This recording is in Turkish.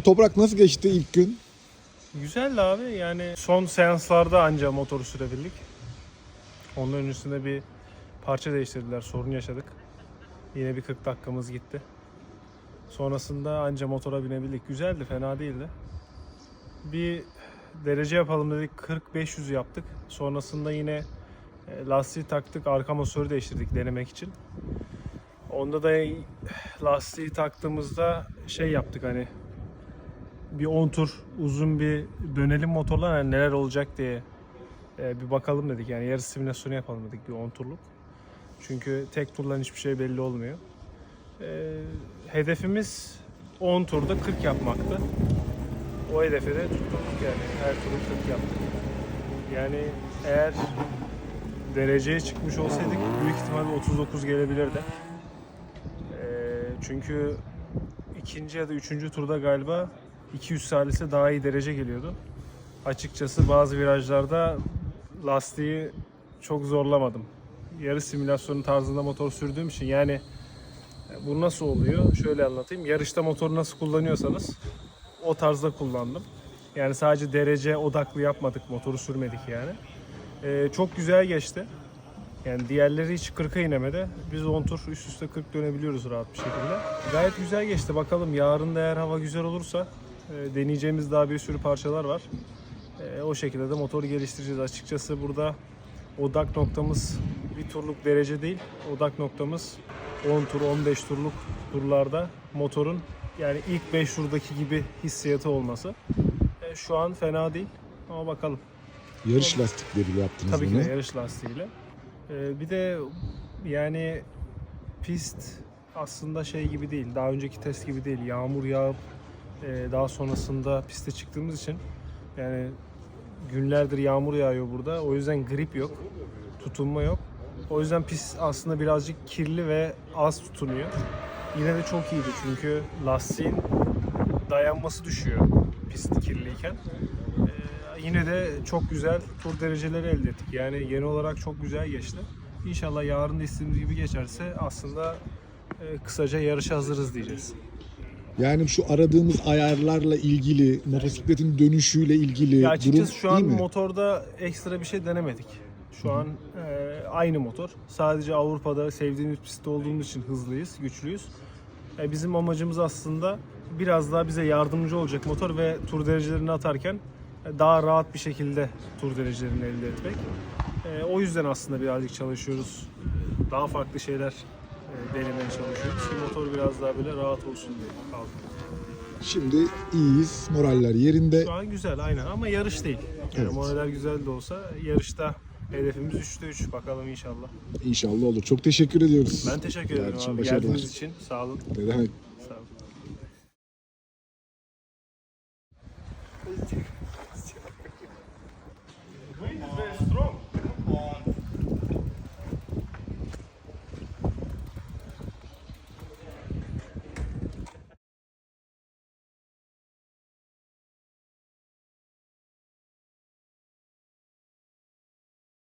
Toprak nasıl geçti ilk gün? Güzeldi abi yani son seanslarda anca motoru sürebildik. Ondan öncesinde bir parça değiştirdiler sorun yaşadık. Yine bir 40 dakikamız gitti. Sonrasında anca motora binebildik. Güzeldi fena değildi. Bir derece yapalım dedik 40-500 yaptık. Sonrasında yine e, lastiği taktık arka motoru değiştirdik denemek için. Onda da lastiği taktığımızda şey yaptık hani bir 10 tur uzun bir dönelim motorla yani neler olacak diye e, bir bakalım dedik. Yani yarış simülasyonu yapalım dedik bir 10 turluk. Çünkü tek turdan hiçbir şey belli olmuyor. E, hedefimiz 10 turda 40 yapmaktı. O hedefi de tuttuk yani her turu 40 yaptık. Yani eğer dereceye çıkmış olsaydık büyük ihtimalle 39 gelebilirdi. E, çünkü ikinci ya da üçüncü turda galiba 200 salise daha iyi derece geliyordu. Açıkçası bazı virajlarda lastiği çok zorlamadım. Yarış simülasyonu tarzında motor sürdüğüm için yani bu nasıl oluyor? Şöyle anlatayım. Yarışta motoru nasıl kullanıyorsanız o tarzda kullandım. Yani sadece derece odaklı yapmadık, motoru sürmedik yani. Ee, çok güzel geçti. Yani diğerleri hiç 40'a inemedi. Biz 10 tur üst üste 40 dönebiliyoruz rahat bir şekilde. Gayet güzel geçti. Bakalım yarın da eğer hava güzel olursa e, deneyeceğimiz daha bir sürü parçalar var. E, o şekilde de motoru geliştireceğiz. Açıkçası burada odak noktamız bir turluk derece değil. Odak noktamız 10 tur, 15 turluk turlarda motorun yani ilk 5 turdaki gibi hissiyatı olması. E, şu an fena değil ama bakalım. Yarış lastikleriyle yaptınız Tabii ki bunu. de yarış lastiğiyle. Ee, bir de yani pist aslında şey gibi değil. Daha önceki test gibi değil. Yağmur yağıp e, daha sonrasında piste çıktığımız için yani günlerdir yağmur yağıyor burada. O yüzden grip yok. Tutunma yok. O yüzden pist aslında birazcık kirli ve az tutunuyor. Yine de çok iyiydi çünkü lastiğin dayanması düşüyor pist kirliyken. Ee, yine de çok güzel tur dereceleri elde ettik. Yani genel olarak çok güzel geçti. İnşallah yarın da istediğimiz gibi geçerse aslında e, kısaca yarışa hazırız diyeceğiz. Yani şu aradığımız ayarlarla ilgili, motosikletin dönüşüyle ilgili Ya durum açıkçası şu an iyi mi? motorda ekstra bir şey denemedik. Şu an e, aynı motor. Sadece Avrupa'da sevdiğimiz pistte olduğumuz için hızlıyız, güçlüyüz. E, bizim amacımız aslında biraz daha bize yardımcı olacak motor ve tur derecelerini atarken e, daha rahat bir şekilde tur derecelerini elde etmek. E, o yüzden aslında birazcık çalışıyoruz. Daha farklı şeyler denemeye çalışıyoruz ki motor biraz daha böyle rahat olsun diye aldım. Şimdi iyiyiz, moraller yerinde. Şu an güzel aynen ama yarış değil. Yani Evet. moraller güzel de olsa yarışta hedefimiz 3'te 3 bakalım inşallah. İnşallah olur. Çok teşekkür ediyoruz. Ben teşekkür ederim Kardeşim, abi başarılar. geldiğiniz için. Sağ olun. Ne demek? Sağ olun.